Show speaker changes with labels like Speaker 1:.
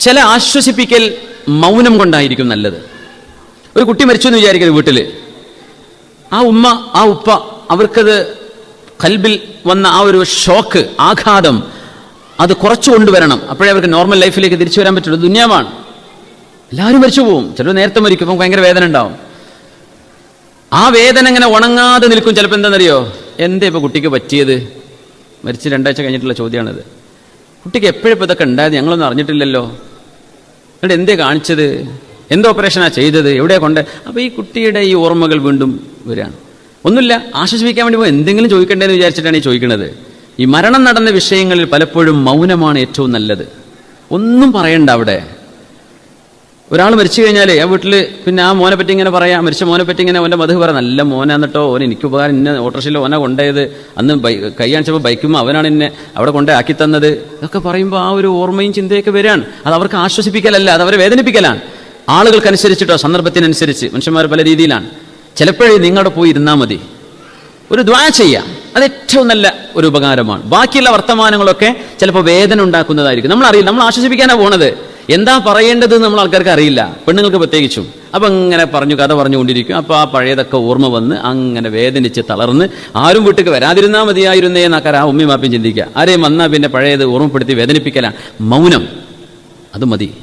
Speaker 1: ചില ആശ്വസിപ്പിക്കൽ മൗനം കൊണ്ടായിരിക്കും നല്ലത്. ഒരു കുട്ടി മരിച്ചു എന്ന് വിചാരിക്കരുത് വീട്ടിൽ ആ ഉമ്മ ആ ഉപ്പ അവർക്കത് കൽബിൽ വന്ന ആ ഒരു ഷോക്ക് ആഘാതം അത് കുറച്ചു കൊണ്ടുവരണം. അപ്പോഴേ അവർക്ക് നോർമൽ ലൈഫിലേക്ക് തിരിച്ചു വരാൻ പറ്റുള്ളൂ. ദുന്യാവാണ്. എല്ലാവരും മരിച്ചു പോവും. ചിലർ നേരത്തെ മരിക്കും. അപ്പം ഭയങ്കര വേദന ഉണ്ടാവും. ആ വേദന ഇങ്ങനെ ഉണങ്ങാതെ നിൽക്കും. ചിലപ്പോൾ എന്താണെന്നറിയോ? എന്താ ഇപ്പോൾ കുട്ടിക്ക് പറ്റിയത്? മരിച്ച് രണ്ടാഴ്ച കഴിഞ്ഞിട്ടുള്ള ചോദ്യമാണിത്. കുട്ടിക്ക് എപ്പോഴും ഇപ്പോൾ ഇതൊക്കെ ഉണ്ടായത്? ഞങ്ങളൊന്നും അറിഞ്ഞിട്ടില്ലല്ലോ. എന്നിട്ട് എന്തേ കാണിച്ചത്? എന്ത് ഓപ്പറേഷനാണ് ചെയ്തത്? എവിടെ കൊണ്ട്? അപ്പോൾ ഈ കുട്ടിയുടെ ഈ ഓർമ്മകൾ വീണ്ടും വരികയാണ്. ഒന്നുമില്ല ആശ്വസിപ്പിക്കാൻ വേണ്ടി പോയി. എന്തെങ്കിലും ചോദിക്കേണ്ടതെന്ന് വിചാരിച്ചിട്ടാണ് ഈ ചോദിക്കുന്നത്. ഈ മരണം നടന്ന വിഷയങ്ങളിൽ പലപ്പോഴും മൗനമാണ് ഏറ്റവും നല്ലത്. ഒന്നും പറയണ്ട അവിടെ. ഒരാൾ മരിച്ചു കഴിഞ്ഞാൽ ആ വീട്ടിൽ പിന്നെ ആ മോനെ പറ്റി ഇങ്ങനെ പറയാം. മരിച്ച മോനെ പറ്റി ഇങ്ങനെ ഓന്റെ മധു പറയാം. നല്ല മോനാന്നിട്ടോ ഓൻ എനിക്ക് ഉപകാരം ഇന്ന ഓട്ടോറിക്ഷയിൽ ഓനെ കൊണ്ടുപോയത്. അന്ന് കൈ കാണിച്ചപ്പോൾ ബൈക്കുമ്പോൾ അവനാണ് എന്നെ അവിടെ കൊണ്ടേ ആക്കി തന്നത്. ഇതൊക്കെ പറയുമ്പോൾ ആ ഒരു ഓർമ്മയും ചിന്തയൊക്കെ വരികയാണ് അത് അവർക്ക് ആശ്വസിപ്പിക്കലല്ല അത് അവരെ വേദനിപ്പിക്കലാണ്. ആളുകൾക്കനുസരിച്ചിട്ടോ സന്ദർഭത്തിനനുസരിച്ച് മനുഷ്യന്മാർ പല രീതിയിലാണ്. ചിലപ്പോഴേ നിങ്ങളുടെ പോയി ഇരുന്നാൽ മതി. ഒരു ദ്വാ ചെയ്യാം. അത് ഏറ്റവും നല്ല ഒരു ഉപകാരമാണ്. ബാക്കിയുള്ള വർത്തമാനങ്ങളൊക്കെ ചിലപ്പോൾ വേദന ഉണ്ടാക്കുന്നതായിരിക്കും. നമ്മൾ അറിയില്ല നമ്മൾ ആശ്വസിപ്പിക്കാനാണ് പോണത്. എന്താ പറയേണ്ടത് നമ്മൾ ആൾക്കാർക്ക് അറിയില്ല. പെണ്ണുങ്ങൾക്ക് പ്രത്യേകിച്ചും. അപ്പം അങ്ങനെ പറഞ്ഞു കഥ പറഞ്ഞുകൊണ്ടിരിക്കും. അപ്പോൾ ആ പഴയതൊക്കെ ഓർമ്മ വന്ന് അങ്ങനെ വേദനിച്ച് തളർന്ന് ആരും വീട്ടിലേക്ക് വരാതിരുന്നാൽ മതിയായിരുന്നേ എന്നൊക്കെ ആ ഉമ്മയും മാപ്പിയും ചിന്തിക്കുക. ആരെയും വന്നാൽ പിന്നെ പഴയത് ഓർമ്മപ്പെടുത്തി വേദനിപ്പിക്കലാണ് മൗനം. അത് മതി.